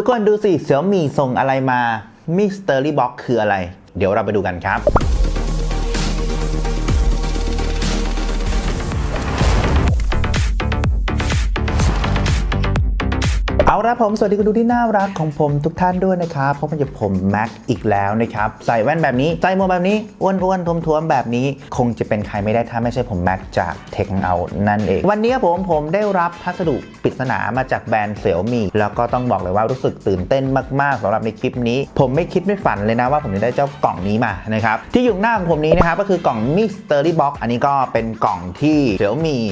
ทุกคนดูสิเสี่ยมี่ส่งอะไรมา Mystery Box คืออะไร เดี๋ยวเราไปดูกันครับ ละผมสวัสดีคุณดูที่น่ารักของผมทุกท่านด้วยนะครับพบกับผมแม็กอีกแล้วนะครับใส่แว่นแบบนี้ใส่หมวกแบบนี้อ้วนๆท้วมๆแบบนี้ คงจะเป็นใครไม่ได้ถ้าไม่ใช่ผมแม็กจากเทคเอานั่นเอง วันนี้ผมผมได้รับพัสดุปริศนามาจากแบรนด์เสี่ยวมี่แล้วก็ต้องบอกเลยว่ารู้สึกตื่นเต้นมากๆสำหรับในคลิปนี้ ผมไม่คิดไม่ฝันเลยนะว่าผมจะได้เจ้ากล่องนี้มานะครับที่อยู่หน้าของผมนี้นะครับก็คือกล่อง Mystery Box อันนี้ก็เป็นกล่องที่เสี่ยวมี่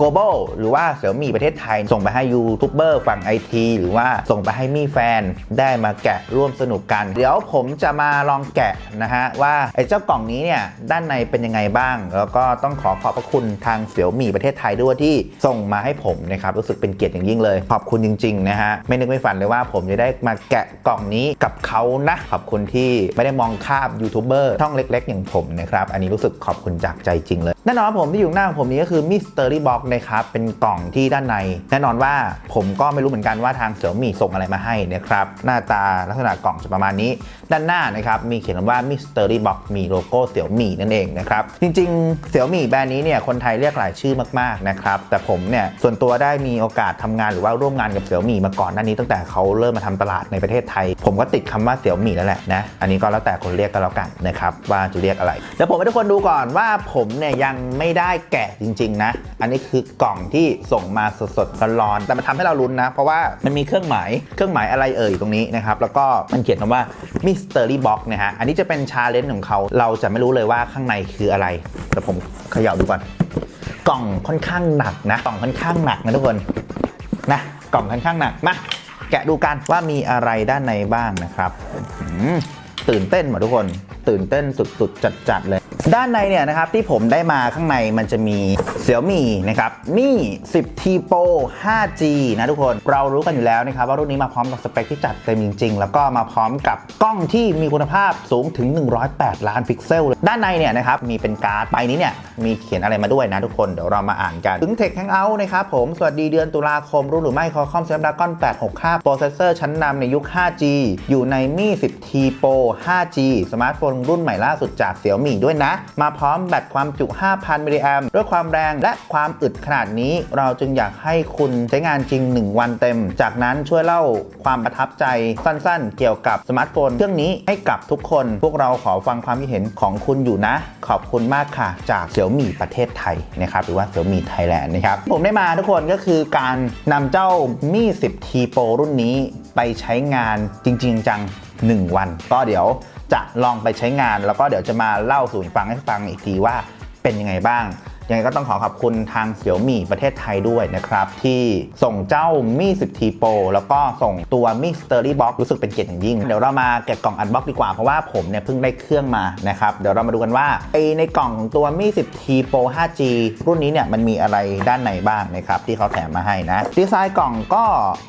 global หรือว่าเสี่ยมี่ประเทศไทย ส่งไปให้ยูทูบเบอร์ฝั่งไอทีหรือว่าส่งไปให้มี่แฟนได้มาแกะร่วมสนุกกัน เดี๋ยวผมจะมาลองแกะนะฮะ ว่าไอ้เจ้ากล่องนี้เนี่ย ด้านในเป็นยังไงบ้าง แล้วก็ต้องขอขอบพระคุณทางเสี่ยมี่ประเทศไทยด้วยที่ส่งมาให้ผมนะครับรู้สึกเป็นเกียรติอย่างยิ่งเลย ขอบคุณจริงๆนะฮะไม่นึกไม่ฝันเลยว่าผมจะได้มาแกะกล่องนี้กับเขานะขอบคุณที่ไม่ได้มองข้ามยูทูบเบอร์ช่องเล็ก ๆ อย่างผมนะครับอันนี้รู้สึกขอบคุณจากใจจริงเลย แน่นอนผมที่อยู่หน้าของผมนี้ก็คือ Mystery Box นะครับ เป็นกล่องที่ด้านใน แน่นอนว่าผมก็ไม่รู้เหมือนกันว่าทางเสี่ยวมี่ส่งอะไรมาให้นะครับ หน้าตาลักษณะกล่องจะประมาณนี้ ด้านหน้านะครับ มีเขียนว่า Mystery Box มีโลโก้เสี่ยวมี่นั่นเองนะครับ จริงๆเสี่ยวมี่แบรนด์นี้เนี่ยคนไทยเรียกหลายชื่อมากๆนะครับ แต่ผมเนี่ยส่วนตัวได้มีโอกาสทำงานหรือว่าร่วมงานกับเสี่ยวมี่มาก่อนหน้านี้ตั้งแต่เขาเริ่มมาทำตลาดในประเทศไทย ผมก็ติดคำว่าเสี่ยวมี่นั่นแหละนะอันนี้ก็แล้วแต่คนเรียกก็แล้วกันนะครับว่าจะเรียกอะไรเดี๋ยวผมให้ทุกคนดูก่อนว่าผมเนี่ยยังไม่ได้แกะจริง ๆ นะ อันนี้คือกล่องที่ส่งมาสดๆร้อนๆแต่มันทำให้เราลุ้นนะ เพราะว่ามันมีเครื่องหมายเครื่องหมายอะไรเอ่ยตรงนี้นะครับ แล้วก็มันเขียนคำว่า Mystery Box นะฮะอันนี้จะเป็นชาเลนจ์ของเขาเราจะไม่รู้เลยว่าข้างในคืออะไรแต่ผมเขย่าดูก่อน กล่องค่อนข้างหนักนะ กล่องค่อนข้างหนักนะทุกคนนะกล่องค่อนข้างหนักมาแกะดูกันว่ามีอะไรด้านในบ้างนะครับอืมตื่นเต้นหมดทุกคน ตื่นเต้นสุดๆจัดๆเลย ด้านในเนี่ยนะครับที่ผมได้มาข้างในมันจะมีเสี่ยวมี่นะครับมี่ 10T Pro 5G นะทุกคนเรารู้กันอยู่แล้วนะครับว่ารุ่นนี้มาพร้อมกับสเปคที่จัดเต็มจริงๆ แล้วก็มาพร้อมกับกล้องที่มีคุณภาพสูงถึง 108 ล้านพิกเซลเลยด้านในเนี่ยนะครับมีเป็นการ์ดใบนี้เนี่ยมีเขียนอะไรมาด้วยนะทุกคนเดี๋ยวเรามาอ่านกันถึง Tech Hangout นะครับผมสวัสดีเดือนตุลาคมรู้หรือไม่ Qualcomm Snapdragon 865โปรเซสเซอร์ชั้นนำในยุค 5G อยู่ในมี่ 10T Pro 5G สมาร์ทโฟนรุ่นใหม่ล่าสุดจาก Xiaomi ด้วยนะมาพร้อมแบตความจุ 5,000มิลลิแอมด้วยความแรงและความอึดขนาดนี้ เราจึงอยากให้คุณใช้งานจริง 1 วันเต็ม จากนั้นช่วยเล่าความประทับใจสั้นๆ เกี่ยวกับสมาร์ทโฟนเครื่องนี้ให้กับทุกคน พวกเราขอฟังความคิดเห็นของคุณอยู่นะ ขอบคุณมากค่ะ จาก Xiaomi ประเทศไทยนะครับหรือว่า Xiaomi Thailand นะครับผมได้มาทุกคนก็คือการนำเจ้ามี่ 10T Pro รุ่นนี้ไปใช้งานจริง ๆ จัง 1 วัน ก็เดี๋ยวจะลองไปใช้งานแล้วก็เดี๋ยวจะมาเล่าสู่ฟังให้ฟังอีกทีว่าเป็นยังไงบ้าง ยังไงก็ต้องขอขอบคุณทางเสี่ยวมี่ประเทศไทยด้วยนะครับ ที่ส่งเจ้ามี่ 10T Pro แล้วก็ส่งตัว Mystery Box รู้สึกเป็นเกียรติอย่างยิ่ง เดี๋ยวเรามาแกะกล่องอันบ็อกดีกว่า เพราะว่าผมเนี่ยเพิ่งได้เครื่องมานะครับ เดี๋ยวเรามาดูกันว่าไอในกล่องของตัวมี่ 10T Pro 5G รุ่นนี้เนี่ยมันมีอะไรด้านในบ้างนะครับที่เขาแถมมาให้นะดีไซน์กล่องก็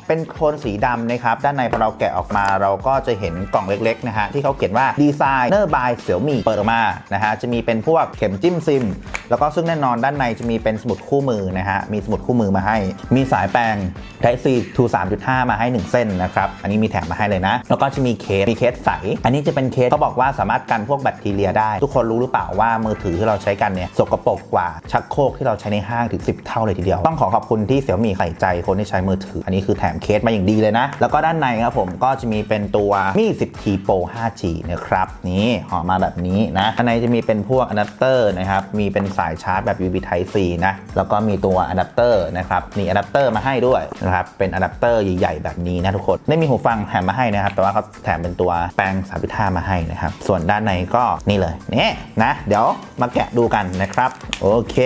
เป็นโทนสีดำนะครับด้านในพอเราแกะออกมาเราก็จะเห็นกล่องเล็กๆนะฮะที่เขาเขียนว่าดีไซน์เนอร์บายเสี่ยวมี่เปิดออกมานะฮะจะมีเป็นพวกเข็มจิ้มซิม แล้วก็ซึ่งแน่นอนนอนด้านในจะมีเป็นสมุดคู่มือนะฮะ มีสมุดคู่มือมาให้ มีสายแปลง Type C to 3.5 มาให้ 1 เส้นนะครับ อันนี้มีแถมมาให้เลยนะ แล้วก็จะมีเคส มีเคสใส อันนี้จะเป็นเคสเขาบอกว่าสามารถกันพวกแบคทีเรียได้ ทุกคนรู้หรือเปล่าว่ามือถือที่เราใช้กันเนี่ยสกปรกกว่าชักโครกที่เราใช้ในห้างถึง 10 เท่าเลยทีเดียว ต้องขอขอบคุณที่เสี่ยวมี่ใส่ใจคนที่ใช้มือถือ อันนี้คือแถมเคสมาอย่างดีเลยนะ แล้วก็ด้านในครับผมก็จะมีเป็นตัวมี 10T Pro 5G นะครับ นี่ห่อมาแบบนี้นะข้างในจะมีเป็นพวกอะแดปเตอร์นะครับ มีเป็นสายชาร์จแบบ USB Type C นะ แล้วก็มีตัวอะแดปเตอร์นะครับ มีอะแดปเตอร์มาให้ด้วยนะครับ เป็นอะแดปเตอร์ใหญ่ๆ แบบนี้นะทุกคน ไม่มีหูฟังแถมมาให้นะครับ แต่ว่าเขาแถมเป็นตัวแปลง3.5มาให้นะครับ ส่วนด้านในก็นี่เลย นี่นะ เดี๋ยวมาแกะดูกันนะครับ โอเค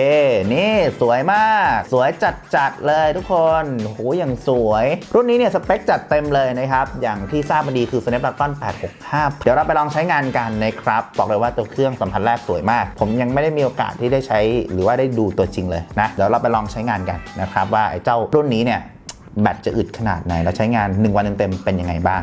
นี่สวยมาก สวยจัดๆเลยทุกคนโอ้โหอย่างสวย รุ่นนี้เนี่ยสเปคจัดเต็มเลยนะครับ อย่างที่ทราบมาดีคือ Snapdragon 865 เดี๋ยวเราไปลองใช้งานกันนะครับ บอกเลยว่าตัวเครื่องสัมผัสแรกสวยมาก ผมยังไม่ได้มีโอกาสที่ได้ใช้หรือว่าได้ดูตัวจริงเลยนะเดี๋ยวเราไปลองใช้งานกันนะครับว่าไอ้เจ้ารุ่นนี้เนี่ยแบตจะอึดขนาดไหนแล้วใช้งาน 1 วันเต็มๆเป็นยังไงบ้าง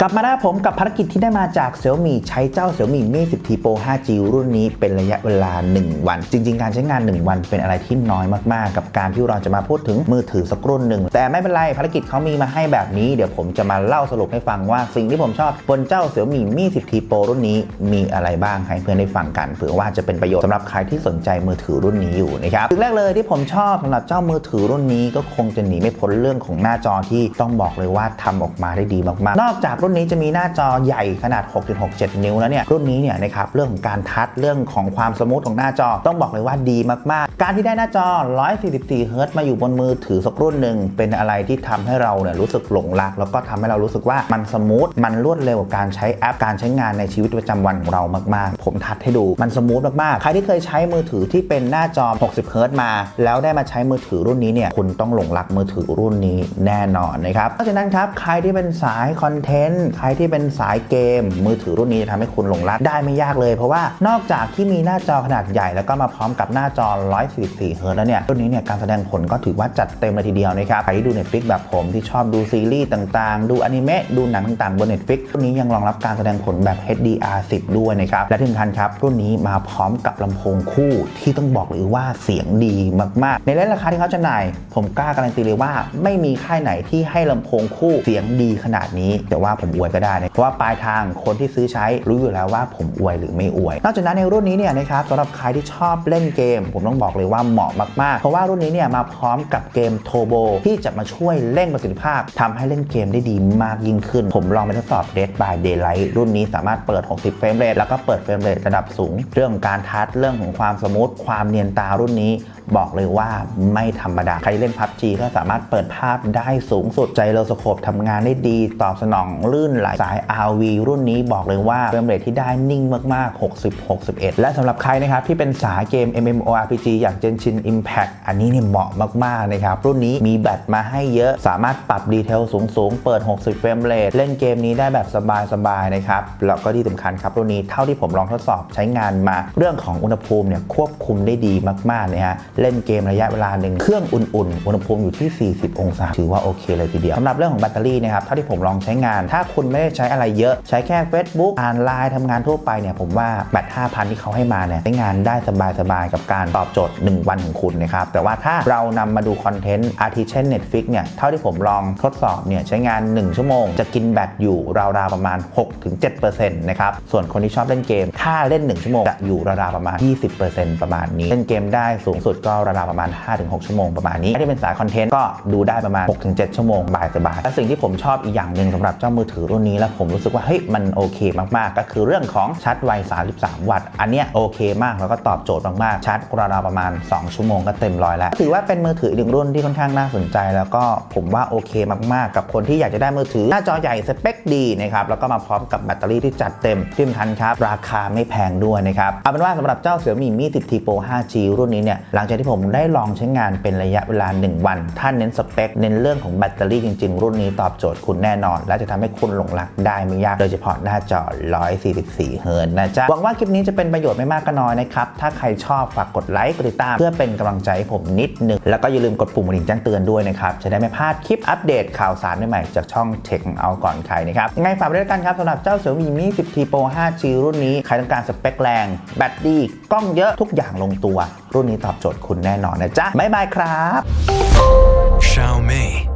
กลับมาได้ผมกับภารกิจที่ได้มาจาก Xiaomi ใช้เจ้า Xiaomi Mi 10 T Pro 5G รุ่นนี้เป็นระยะเวลา 1 วัน จริง ๆ การใช้งาน 1 วันเป็นอะไรที่น้อยมาก ๆ กับการที่เราจะมาพูดถึงมือถือสักรุ่นหนึ่ง แต่ไม่เป็นไรภารกิจเขามีมาให้แบบนี้ เดี๋ยวผมจะมาเล่าสรุปให้ฟังว่าสิ่งที่ผมชอบบนเจ้า Xiaomi Mi 10 T Pro รุ่นนี้มีอะไรบ้างให้เพื่อนได้ฟังกันเผื่อว่าจะเป็นประโยชน์สำหรับใครที่สนใจมือถือรุ่นนี้อยู่นะครับสิ่งแรกเลยที่ผมชอบสำหรับเจ้ามือถือรุ่นนี้ก็คงจะหนีไม่พ้นเรื่องของหน้าจอที่ต้องบอกเลยว่าทำออกมาได้ดีมากๆ นอกจากรุ่นนี้จะมีหน้าจอใหญ่ขนาด 6.67 นิ้วแล้วเนี่ย รุ่นนี้เนี่ยนะครับเรื่องของการทัชเรื่องของความสมูทของหน้าจอต้องบอกเลยว่าดีมากๆ การที่ได้หน้าจอ 144เฮิรต์มาอยู่บนมือถือสักรุ่นหนึ่งเป็นอะไรที่ทำให้เราเนี่ยรู้สึกหลงรัก แล้วก็ทำให้เรารู้สึกว่ามันสมูทมันรวดเร็วกับการใช้แอปการใช้งานในชีวิตประจำวันของเรามากๆ ผมทัดให้ดูมันสมูทมากๆ ใครที่เคยใช้มือถือที่เป็นหน้าจอ 60เฮิรต์มา แล้วได้มาใช้มือถือรุ่นนี้เนี่ยคุณต้องหลงรักมือถือรุ่นนี้แน่นอนนะครับเพราะฉะนั้นครับใครที่เป็นสายคอนเทนต์ใครที่เป็นสายเกม มือถือรุ่นนี้จะทำให้คุณหลงรักได้ไม่ยากเลย เพราะว่านอกจากที่มีหน้าจอขนาดใหญ่ แล้วก็มาพร้อมกับหน้าจอ 144เฮิร์ตแล้วเนี่ยรุ่นนี้เนี่ยการแสดงผลก็ถือว่าจัดเต็มเลยทีเดียวนะครับใครที่ดู Netflix แบบผมที่ชอบดูซีรีส์ต่างๆ ดูอนิเมะดูหนังต่างๆบน Netflix รุ่นนี้ยังรองรับการแสดงผลแบบ HDR10 ด้วยนะครับและที่สำคัญครับรุ่นนี้มาพร้อมกับลำโพงคู่ที่ต้องบอกเลยว่าเสียงดีมากๆ ในเลนราคาที่เขาจำหน่าย ผมกล้าการันตีเลยว่า ไม่มีค่ายไหนที่ให้ลำโพงคู่เสียงดีขนาดนี้ แต่ว่าผมอวยก็ได้นะเพราะว่าปลายทางคนที่ซื้อใช้รู้อยู่แล้วว่าผมอวยหรือไม่อวย นอกจากนั้นในรุ่นนี้เนี่ยนะครับสำหรับใครที่ชอบเล่นเกม ผมต้องบอกเลยว่าเหมาะมากๆ เพราะว่ารุ่นนี้เนี่ยมาพร้อมกับเกมโทโบที่จะมาช่วยเร่งประสิทธิภาพทำให้เล่นเกมได้ดีมากยิ่งขึ้น ผมลองไปทดสอบ Dead by Daylight รุ่นนี้สามารถเปิด 60 เฟรมเรทแล้วก็เปิดเฟรมเรทระดับสูง เรื่องของการทัชเรื่องของความสมูทความเนียนตารุ่นนี้บอกเลยว่าไม่ธรรมดา ใครเล่น PUBG ก็สามารถเปิดภาพได้สูงสุดใจโลสโคปทำงานได้ดีตอบสนองลื่นไหลสาย RV รุ่นนี้บอกเลยว่าเฟรมเรทที่ได้นิ่งมาก ๆ 60 61 และสำหรับใครนะครับที่เป็นสายเกม MMORPG อย่าง Genshin Impact อันนี้เนี่ยเหมาะมาก ๆ นะครับ รุ่นนี้มีแบตมาให้เยอะสามารถปรับดีเทลสูง ๆ เปิด 60 เฟรมเรทเล่นเกมนี้ได้แบบสบาย ๆ นะครับ แล้วก็ที่สำคัญครับ รุ่นนี้เท่าที่ผมลองทดสอบใช้งานมา เรื่องของอุณหภูมิเนี่ยควบคุมได้ดีมากๆนะฮะเล่นเกมระยะเวลาหนึ่งเครื่องอุ่น ๆ อุณหภูมิอยู่ที่ 40 องศาถือว่าโอเคเลยทีเดียวสำหรับเรื่องของแบตเตอรี่นะครับเท่าที่ผมลองใช้งานถ้าคุณไม่ได้ใช้อะไรเยอะ ใช้แค่ Facebook อ่านไลน์ทำงานทั่วไปเนี่ยผมว่าแบต5,000 ที่เขาให้มาเนี่ยใช้งานได้สบายๆ กับการตอบโจทย์ 1 วันของคุณนะครับ แต่ว่าถ้าเรานำมาดูคอนเทนต์อาทิเช่น Netflix เนี่ย เท่าที่ผมลองทดสอบเนี่ยใช้งาน 1 ชั่วโมง จะกินแบตอยู่ราวๆประมาณ 6-7%นะครับ ส่วนคนที่ชอบเล่นเกม ถ้าเล่น 1 ชั่วโมงจะอยู่ราวๆประมาณ 20%ประมาณนี้เล่นเกมได้สูงสุดก็ราวๆประมาณ 5-6 ชั่วโมงประมาณนี้ที่เป็นสายคอนเทนต์ก็ดูได้ประมาณ 6-7 ชั่วโมงบายสบายและสิ่งที่ผมชอบอีกอย่างหนึ่งสำหรับเจ้ามือถือรุ่นนี้แล้วผมรู้สึกว่าเฮ้ยมันโอเคมากๆ ก็คือเรื่องของชาร์จไว 33 วัตต์ อันเนี้ยโอเคมากแล้วก็ตอบโจทย์มากๆ ชาร์จราวๆประมาณ 2 ชั่วโมงก็เต็มร้อยแล้ว ถือว่าเป็นมือถืออีกหนึ่งรุ่นที่ค่อนข้างน่าสนใจ แล้วก็ผมว่าโอเคมากๆ กับคนที่อยากจะได้มือถือ หน้าจอใหญ่สเปคดีนะครับแล้วก็มาพร้อมกับแบตเตอรี่ที่จัดเต็มที่สำคัญครับราคาไม่แพงด้วยนะครับเอาเป็นว่าสำหรับเจ้า Xiaomi Mi 10 T Pro 5G รุ่นนี้เนี่ยหลังจากที่ผมได้ลองใช้งานเป็นระยะเวลา 1 วันถ้าเน้นสเปคเน้นเรื่องของแบตเตอรี่จริง ๆ รุ่นนี้ตอบโจทย์คุณแน่นอน และจะทำให้คุณหลงรักได้ไม่ยากโดยเฉพาะหน้าจอ 144 เฮิร์ตนะจ๊ะ หวังว่าคลิปนี้จะเป็นประโยชน์ไม่มากก็น้อยนะครับ ถ้าใครชอบฝากกดไลค์กดติดตาม เพื่อเป็นกำลังใจให้ผมนิดนึง แล้วก็อย่าลืมกดปุ่มกระดิ่งแจ้งเตือนด้วยนะครับ จะได้ไม่พลาดคลิปอัปเดตข่าวสารใหม่ๆจากช่อง Tech เอาก่อนใครนะครับยังไงฝากไว้ด้วยกันครับสำหรับเจ้า Xiaomi Mi 10 T Pro 5G รุ่นนี้ใครต้องการสเปคแรงแบตดีกล้องเยอะทุกอย่างลงตัว รุ่นนี้ตอบโจทย์คุณแน่นอนนะจ๊ะบ๊ายบายครับ Xiaomi.